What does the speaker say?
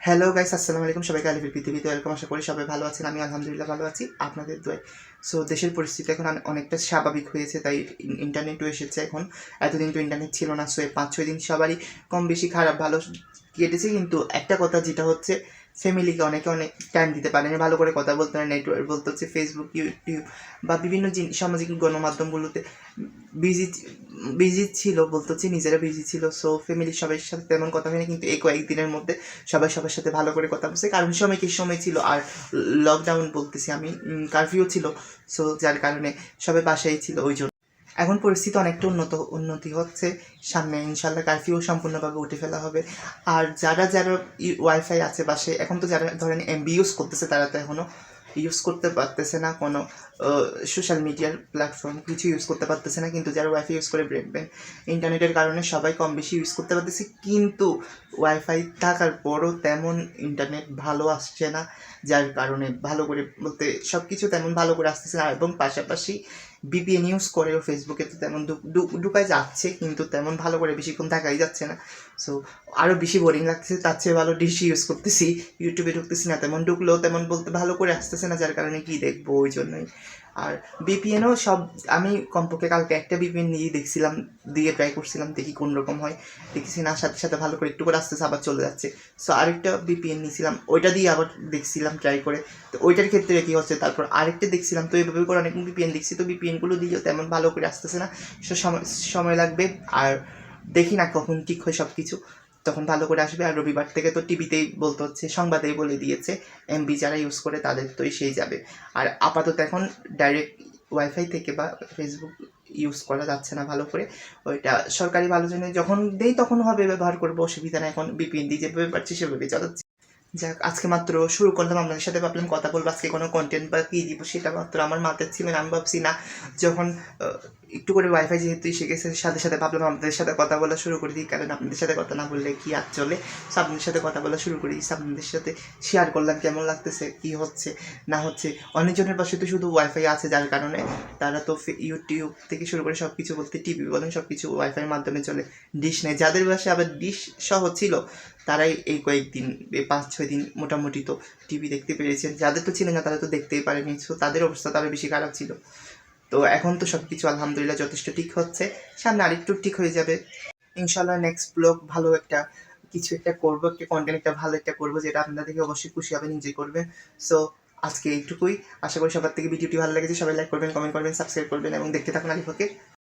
Hello guys আসসালামু আলাইকুম। সবাইকে আলিফের পৃথিবীতে ওয়েলকাম। আশা করি সবাই ভালো আছেন। আমি আলহামদুলিল্লাহ ভালো আছি। আপনাদের দোয়ায়। সো দেশের পরিস্থিতি এখন অনেকটা স্বাভাবিক হয়েছে, তাই ইন্টারনেটও এসেছে এখন। এতদিন তো ইন্টারনেট ছিল না সো পাঁচ, ছয় দিন সবারই কম বেশি খারাপ, ভালো কেটেছে। কিন্তু একটা কথা যেটা হচ্ছে ফ্যামিলিকে অনেকে অনেক টাইম দিতে পারে না। ভালো করে কথা বলতে পারে নেটওয়ার্ক বলতে হচ্ছে ফেসবুক ইউটিউব বা বিভিন্ন জিন- সামাজিক গণমাধ্যমগুলোতে বিজি বিজি ছিল বলতে হচ্ছে নিজেরা বিজি ছিল সো ফ্যামিলির সবার সাথে তেমন কথা হয়নি, কিন্তু এই কয়েকদিনের মধ্যে সবাই সবার সাথে ভালো করে কথা বলছে। কারণ সময় কি সময় ছিল? আর লকডাউন বলতেছি আমি কারফিউ ছিল সো যার কারণে সবাই বাসায় ছিল ওই জন্য। এখন পরিস্থিতি অনেকটা উন্নত, উন্নতি হচ্ছে। সামনে ইনশাল্লাহ কারফিউ সম্পূর্ণভাবে উঠে ফেলা হবে। আর যারা যারা ওয়াইফাই আছে বাসে এখন তো যারা ধরেন এমবি ইউজ করতেছে তারা তো এখনও ইউজ করতে পারতেছে না কোনো সোশ্যাল মিডিয়ার প্ল্যাটফর্ম কিছু ইউজ করতে পারতেছে না, কিন্তু যারা ওয়াইফাই ইউজ করে ব্রেকবেন ইন্টারনেটের কারণে সবাই কম বেশি ইউজ করতে পারতেছে, কিন্তু ওয়াইফাই থাকার পরও তেমন ইন্টারনেট ভালো আসছে না। যার কারণে ভালো করে বলতে সব কিছু তেমন ভালো করে আসতেছে না। এবং পাশাপাশি বিপিএন ইউজ করেও ফেসবুকে তো তেমন ঢুক- ঢুক- ঢুকাই যাচ্ছে, কিন্তু তেমন ভালো করে বেশিক্ষণ থাকাই যাচ্ছে না। সো আরও বেশি বোরিং লাগতেছে, তার চেয়ে ভালো ডিশি ইউজ করতেছি। ইউটিউবে ঢুকতেছি না, তেমন ঢুকলেও তেমন বলতে ভালো করে আসতেছে না, যার কারণে কী দেখব ওই জন্যই। আর বিপিএনও সব, আমি কমপক্ষে কালকে একটা বিপিএন নিয়ে দেখছিলাম, দিয়ে ট্রাই করছিলাম, দেখি কোন রকম হয়। দেখছি না, সাথে সাথে ভালো করে একটু করে আসতেছে আবার চলে যাচ্ছে। সো আরেকটা বিপিএন নিয়েছিলাম, ওইটা দিয়ে আবার দেখছিলাম ট্রাই করে। তো ওইটার ক্ষেত্রে কী হচ্ছে, তারপর আরেকটা দেখছিলাম, তো এইভাবে করে অনেক বিপিএন দেখছি, তো বিপিএনগুলো দিয়েও তেমন ভালো করে আসতেছে না। সময় সময় লাগবে, আর দেখি না কখন ঠিক হয় সব কিছু তখন ভালো করে আসবে। আর রবিবার থেকে তো টিভিতেই বলতে হচ্ছে, সংবাদেই বলে দিয়েছে, এমবি যারা ইউজ করে তাদের তোই সেই যাবে। আর আপাতত এখন ডাইরেক্ট ওয়াইফাই থেকে বা ফেসবুক ইউজ করা যাচ্ছে না ভালো করে। ওইটা সরকারি ভালো জন্য যখন দেই তখন হবে, ব্যবহার করব, অসুবিধা না এখন বিপিএন দিয়ে যেভাবে পারছি সেভাবে চালাচ্ছি যাক, আজকে মাত্র শুরু করলাম। আপনাদের সাথে ভাবলাম কথা বলব। আজকে কোনো কন্টেন্ট বা কী দিব সেটা মাত্র আমার মাথায় ছিল না, আমি ভাবছি না, যখন একটু করে ওয়াইফাই যেহেতু গেছে সাথে সাথে ভাবলাম আপনাদের সাথে কথা বলা শুরু করে দিই কারণ আপনাদের সাথে কথা না বললে কি আর চলে? So, আপনাদের সাথে কথা বলা শুরু করে। দিয়েছি আপনাদের সাথে শেয়ার করলাম কেমন লাগতেছে কি হচ্ছে না হচ্ছে। অনেকজনের পাশে তো শুধু ওয়াইফাই আছে যার কারণে তারা তো ইউটিউব থেকে শুরু করে সব কিছু বলতে টিভি বলেন সব কিছু ওয়াইফাইয়ের মাধ্যমে চলে। ডিশ নেই। যাদের বাসায় আবার ডিশ সহ ছিল তারাই এই কয়েকদিন পাঁচ ছয় দিন মোটামুটি তো টিভি দেখতে পেরেছেন। যাদের তো ছিল না তারা তো দেখতেই পারেনি। সো তাদের অবস্থা তো আরও বেশি খারাপ ছিল। তো এখন তো সব কিছু আলহামদুলিল্লাহ যথেষ্ট ঠিক হচ্ছে। সামনে আরেকটু ঠিক হয়ে যাবে। ইনশাল্লাহ নেক্সট ব্লগ ভালো একটা কিছু একটা করব, একটা কন্টেন্ট একটা ভালো একটা করব, যেটা আপনাদেরকে অবশ্যই খুশি হবে নিজে করবেন। সো আজকে এইটুকুই। আশা করি সবার থেকে ভিডিওটি ভালো লেগেছে। সবাই লাইক করবেন কমেন্ট করবেন সাবস্ক্রাইব করবেন এবং দেখতে থাকুন আলিফকে।